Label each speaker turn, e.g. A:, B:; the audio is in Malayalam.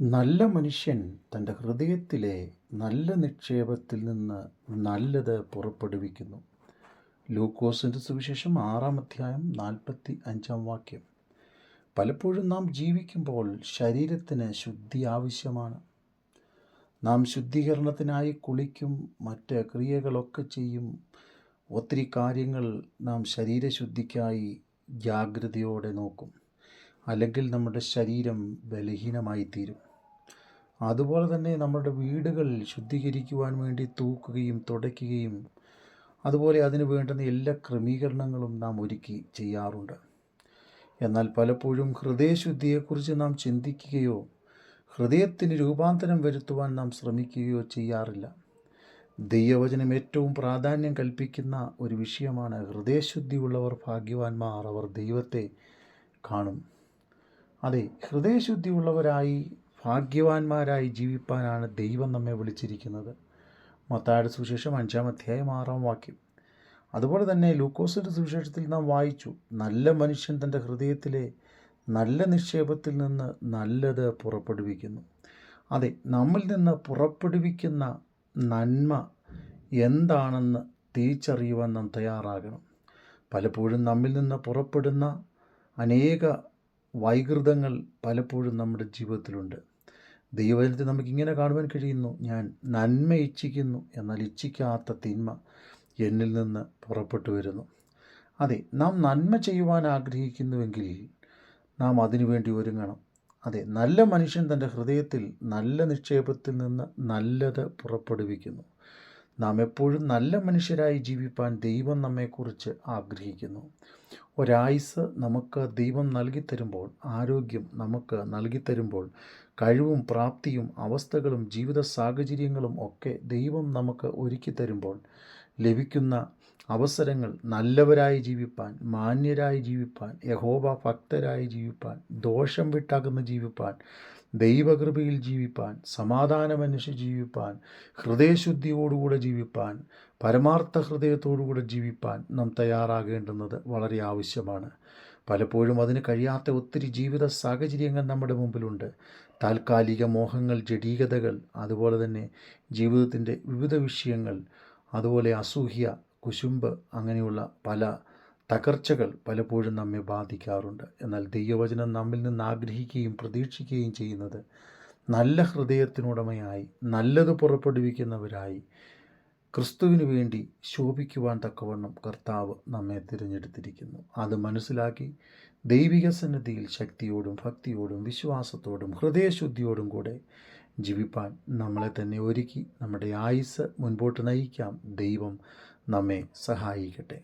A: നല്ല മനുഷ്യൻ തന്റെ ഹൃദയത്തിലെ നല്ല നിക്ഷേപത്തിൽ നിന്ന് നല്ലത് പുറപ്പെടുവിക്കുന്നു. ലൂക്കോസിന്റെ സുവിശേഷം ആറാം അധ്യായം നാൽപ്പത്തി അഞ്ചാം വാക്യം. പലപ്പോഴും നാം ജീവിക്കുമ്പോൾ ശരീരത്തിന് ശുദ്ധി ആവശ്യമാണ്. നാം ശുദ്ധീകരണത്തിനായി കുളിക്കും മറ്റ് ക്രിയകളൊക്കെ ചെയ്യും. ഒത്തിരി കാര്യങ്ങൾ നാം ശരീരശുദ്ധിക്കായി ജാഗ്രതയോടെ നോക്കും. അല്ലെങ്കിൽ നമ്മുടെ ശരീരം ബലഹീനമായി തീരും അതുപോലെ തന്നെ നമ്മുടെ വീടുകൾ ശുദ്ധീകരിക്കുവാൻ വേണ്ടി തൂക്കുകയും തുടയ്ക്കുകയും അതുപോലെ അതിന് വേണ്ടുന്ന എല്ലാ ക്രമീകരണങ്ങളും നാം ഒരുക്കി ചെയ്യാറുണ്ട്. എന്നാൽ പലപ്പോഴും ഹൃദയശുദ്ധിയെക്കുറിച്ച് നാം ചിന്തിക്കുകയോ ഹൃദയത്തിന് രൂപാന്തരം വരുത്തുവാൻ നാം ശ്രമിക്കുകയോ ചെയ്യാറില്ല. ദൈവവചനം ഏറ്റവും പ്രാധാന്യം കൽപ്പിക്കുന്ന ഒരു വിഷയമാണ് ഹൃദയശുദ്ധിയുള്ളവർ ഭാഗ്യവാന്മാർ അവർ ദൈവത്തെ കാണും. അതെ ഹൃദയശുദ്ധിയുള്ളവരായി ഭാഗ്യവാന്മാരായി ജീവിപ്പാനാണ് ദൈവം നമ്മെ വിളിച്ചിരിക്കുന്നത്. മത്തായുടെ സുവിശേഷം അഞ്ചാം അധ്യായം ആറാം വാക്യം. അതുപോലെ തന്നെ ലൂക്കോസിന്റെ സുവിശേഷത്തിൽ നാം വായിച്ചു നല്ല മനുഷ്യൻ തന്റെ ഹൃദയത്തിലെ നല്ല നിക്ഷേപത്തിൽ നിന്ന് നല്ലത് പുറപ്പെടുവിക്കുന്നു. അതെ നമ്മിൽ നിന്ന് പുറപ്പെടുവിക്കുന്ന നന്മ എന്താണെന്ന് തിരിച്ചറിയുവാൻ നാം തയ്യാറാകണം. പലപ്പോഴും നമ്മിൽ നിന്ന് പുറപ്പെടുന്ന അനേക വൈകൃതങ്ങൾ പലപ്പോഴും നമ്മുടെ ജീവിതത്തിലുണ്ട്. ദൈവജനത്തിൽ നമുക്കിങ്ങനെ കാണുവാൻ കഴിയുന്നു. ഞാൻ നന്മ ഇച്ഛിക്കുന്നു എന്നാൽ ഇച്ഛിക്കാത്ത തിന്മ എന്നിൽ നിന്ന് പുറപ്പെട്ടു വരുന്നു. അതെ നാം നന്മ ചെയ്യുവാൻ ആഗ്രഹിക്കുന്നുവെങ്കിൽ നാം അതിനുവേണ്ടി ഒരുങ്ങണം. അതെ നല്ല മനുഷ്യൻ തന്റെ ഹൃദയത്തിൽ നല്ല നിക്ഷേപത്തിൽ നിന്ന് നല്ലത് പുറപ്പെടുവിക്കുന്നു. നാം എപ്പോഴും നല്ല മനുഷ്യരായി ജീവിപ്പാൻ ദൈവം നമ്മെക്കുറിച്ച് ആഗ്രഹിക്കുന്നു. ഒരായുസ് നമുക്ക് ദൈവം നൽകിത്തരുമ്പോൾ ആരോഗ്യം നമുക്ക് നൽകിത്തരുമ്പോൾ കഴിവും പ്രാപ്തിയും അവസ്ഥകളും ജീവിത സാഹചര്യങ്ങളും ഒക്കെ ദൈവം നമുക്ക് ഒരുക്കി തരുമ്പോൾ ലഭിക്കുന്ന അവസരങ്ങൾ നല്ലവരായി ജീവിപ്പാൻ മാന്യരായി ജീവിപ്പാൻ യഹോബ ഭക്തരായി ജീവിപ്പാൻ ദോഷം വിട്ടകന്ന് ജീവിപ്പാൻ ദൈവകൃപയിൽ ജീവിപ്പാൻ സമാധാനമന്വേഷിച്ച് ജീവിപ്പാൻ ഹൃദയശുദ്ധിയോടുകൂടെ ജീവിപ്പാൻ പരമാർത്ഥ ഹൃദയത്തോടുകൂടെ ജീവിപ്പാൻ നാം തയ്യാറാകേണ്ടുന്നത് വളരെ ആവശ്യമാണ്. പലപ്പോഴും അതിന് കഴിയാത്ത ഒത്തിരി ജീവിത സാഹചര്യങ്ങൾ നമ്മുടെ മുമ്പിലുണ്ട്. താൽക്കാലിക മോഹങ്ങൾ ജഡീകതകൾ അതുപോലെ തന്നെ ജീവിതത്തിന്റെ വിവിധ വിഷയങ്ങൾ അതുപോലെ അസൂഹ്യ കുശുമ്പ് അങ്ങനെയുള്ള പല തകർച്ചകൾ പലപ്പോഴും നമ്മെ ബാധിക്കാറുണ്ട്. എന്നാൽ ദൈവവചനം നമ്മിൽ നിന്ന് ആഗ്രഹിക്കുകയും പ്രതീക്ഷിക്കുകയും ചെയ്യുന്നത് നല്ല ഹൃദയത്തിനുടമയായി നല്ലത് പുറപ്പെടുവിക്കുന്നവരായി ക്രിസ്തുവിന് വേണ്ടി ശോഭിക്കുവാൻ തക്കവണ്ണം കർത്താവ് നമ്മെ തിരഞ്ഞെടുത്തിരിക്കുന്നു. അത് മനസ്സിലാക്കി ദൈവിക സന്നദ്ധിയിൽ ശക്തിയോടും ഭക്തിയോടും വിശ്വാസത്തോടും ഹൃദയശുദ്ധിയോടും കൂടെ ജീവിപ്പാൻ നമ്മളെ തന്നെ ഒരുക്കി. നമ്മുടെ ആയുസ് മുൻപോട്ട് നയിക്കാം. ദൈവം നമ്മെ സഹായിക്കട്ടെ.